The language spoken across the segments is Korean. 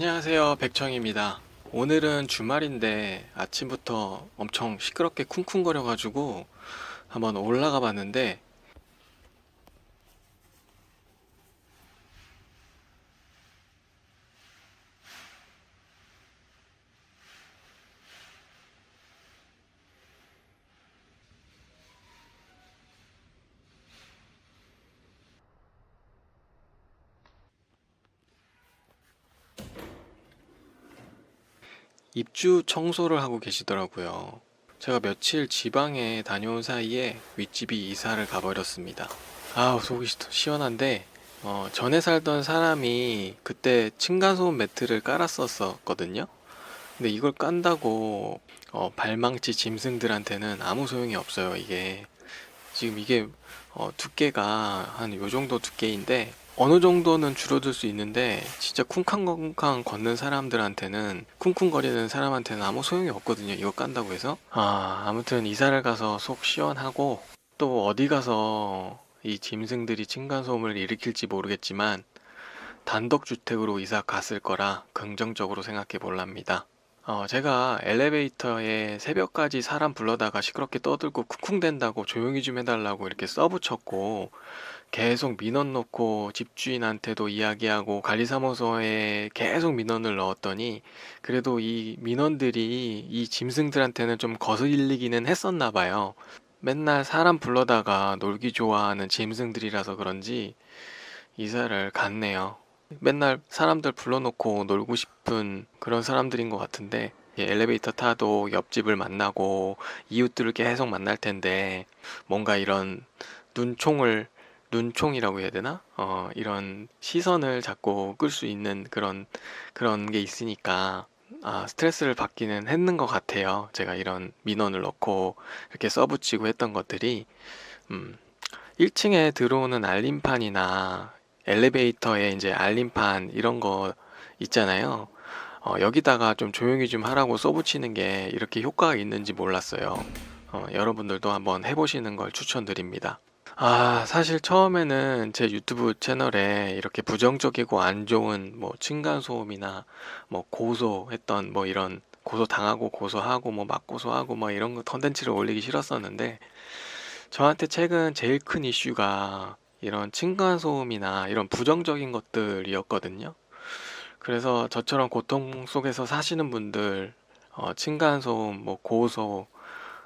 안녕하세요. 백청입니다. 오늘은 주말인데 아침부터 엄청 시끄럽게 쿵쿵거려 가지고 한번 올라가 봤는데 입주 청소를 하고 계시더라고요. 제가 며칠 지방에 다녀온 사이에 윗집이 이사를 가버렸습니다. 아우, 속이 시- 시원한데, 어, 전에 살던 사람이 그때 층간소음 매트를 깔았었거든요. 근데 이걸 깐다고, 어, 발망치 짐승들한테는 아무 소용이 없어요, 이게. 지금 이게, 어, 두께가 한 요 정도 두께인데, 어느 정도는 줄어들 수 있는데 진짜 쿵쾅쿵쾅 걷는 사람들한테는 쿵쿵거리는 사람한테는 아무 소용이 없거든요. 이거 깐다고 해서. 아, 아무튼 이사를 가서 속 시원하고 또 어디 가서 이 짐승들이 층간소음을 일으킬지 모르겠지만 단독주택으로 이사 갔을 거라 긍정적으로 생각해 볼랍니다. 어, 제가 엘리베이터에 새벽까지 사람 불러다가 시끄럽게 떠들고 쿵쿵댄다고 조용히 좀 해달라고 이렇게 써붙였고 계속 민원 넣고 집주인한테도 이야기하고 관리사무소에 계속 민원을 넣었더니 그래도 이 민원들이 이 짐승들한테는 좀 거슬리기는 했었나 봐요. 맨날 사람 불러다가 놀기 좋아하는 짐승들이라서 그런지 이사를 갔네요. 맨날 사람들 불러놓고 놀고 싶은 그런 사람들인 것 같은데 예, 엘리베이터 타도 옆집을 만나고 이웃들을 계속 만날 텐데 뭔가 이런 눈총을 눈총이라고 해야 되나? 어, 이런 시선을 자꾸 끌 수 있는 그런 그런 게 있으니까 아, 스트레스를 받기는 했는 것 같아요. 제가 이런 민원을 넣고 이렇게 써붙이고 했던 것들이 음, 1층에 들어오는 알림판이나 엘리베이터에 이제 알림판 이런 거 있잖아요. 어, 여기다가 좀 조용히 좀 하라고 써붙이는 게 이렇게 효과가 있는지 몰랐어요. 어, 여러분들도 한번 해보시는 걸 추천드립니다. 아, 사실 처음에는 제 유튜브 채널에 이렇게 부정적이고 안 좋은 뭐 층간소음이나 뭐 고소했던 뭐 이런 고소 당하고 고소하고 뭐 맞고소하고 뭐 이런 거 컨텐츠를 올리기 싫었었는데 저한테 최근 제일 큰 이슈가 이런 층간소음이나 이런 부정적인 것들이었거든요. 그래서 저처럼 고통 속에서 사시는 분들, 어, 층간소음, 뭐 고소,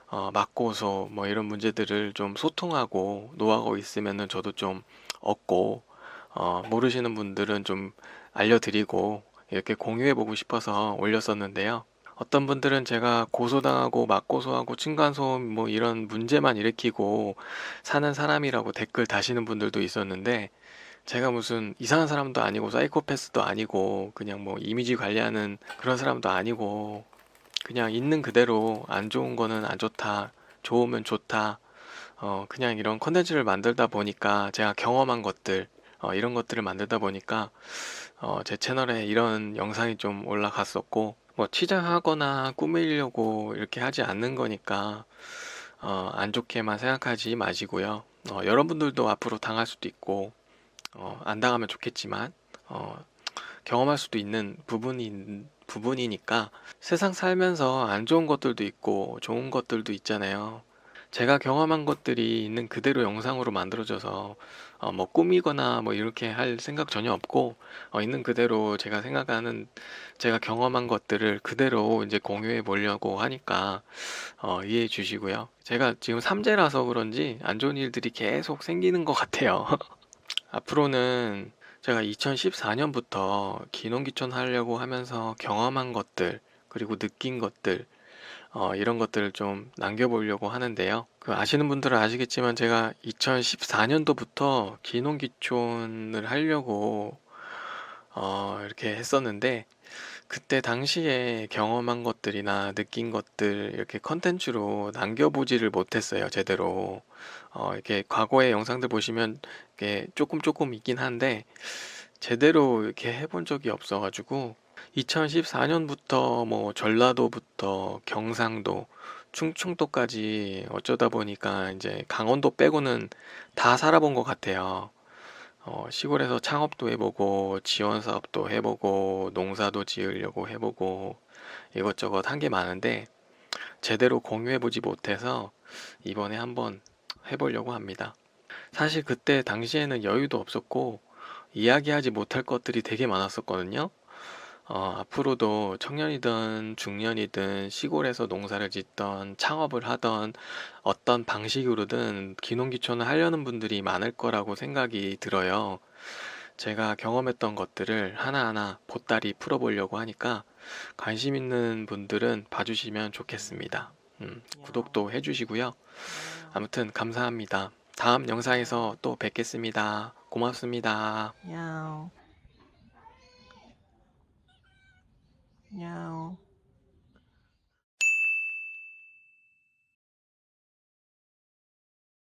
어, 맞고소, 뭐 이런 문제들을 좀 소통하고 노하고 있으면은 저도 좀 얻고, 어, 모르시는 분들은 좀 알려드리고 이렇게 공유해보고 싶어서 올렸었는데요. 어떤 분들은 제가 고소당하고 맞고소하고 층간소음 뭐 이런 문제만 일으키고 사는 사람이라고 댓글 다시는 분들도 있었는데 제가 무슨 이상한 사람도 아니고 사이코패스도 아니고 그냥 뭐 이미지 관리하는 그런 사람도 아니고 그냥 있는 그대로 안 좋은 거는 안 좋다 좋으면 좋다 어 그냥 이런 컨텐츠를 만들다 보니까 제가 경험한 것들 어 이런 것들을 만들다 보니까 어 제 채널에 이런 영상이 좀 올라갔었고 뭐 치장하거나 꾸미려고 이렇게 하지 않는 거니까 어 안 좋게만 생각하지 마시고요. 어 여러분들도 앞으로 당할 수도 있고 어, 안 당하면 좋겠지만 어, 경험할 수도 있는 부분인 부분이니까 세상 살면서 안 좋은 것들도 있고 좋은 것들도 있잖아요. 제가 경험한 것들이 있는 그대로 영상으로 만들어져서 어, 뭐 꾸미거나 뭐 이렇게 할 생각 전혀 없고 어, 있는 그대로 제가 생각하는 제가 경험한 것들을 그대로 이제 공유해 보려고 하니까 어, 이해해 주시고요. 제가 지금 삼재라서 그런지 안 좋은 일들이 계속 생기는 것 같아요. 앞으로는 제가 2014년부터 기농기촌 하려고 하면서 경험한 것들, 그리고 느낀 것들, 어, 이런 것들을 좀 남겨보려고 하는데요. 그 아시는 분들은 아시겠지만 제가 2014년도부터 기농기촌을 하려고 어, 이렇게 했었는데 그때 당시에 경험한 것들이나 느낀 것들 이렇게 컨텐츠로 남겨보지를 못했어요, 제대로. 어, 이렇게 과거의 영상들 보시면 이게 조금 조금 있긴 한데 제대로 이렇게 해본 적이 없어가지고 2014년부터 뭐 전라도부터 경상도, 충청도까지 어쩌다 보니까 이제 강원도 빼고는 다 살아본 것 같아요. 어, 시골에서 창업도 해보고 지원 사업도 해보고 농사도 지으려고 해보고 이것저것 한 게 많은데 제대로 공유해보지 못해서 이번에 한번 해보려고 합니다. 사실 그때 당시에는 여유도 없었고 이야기하지 못할 것들이 되게 많았었거든요. 어, 앞으로도 청년이든 중년이든 시골에서 농사를 짓던 창업을 하던 어떤 방식으로든 귀농귀촌을 하려는 분들이 많을 거라고 생각이 들어요. 제가 경험했던 것들을 하나하나 보따리 풀어보려고 하니까 관심 있는 분들은 봐주시면 좋겠습니다. 음, 구독도 해주시고요. 아무튼 감사합니다. 다음 영상에서 또 뵙겠습니다. 고맙습니다. 야옹. No.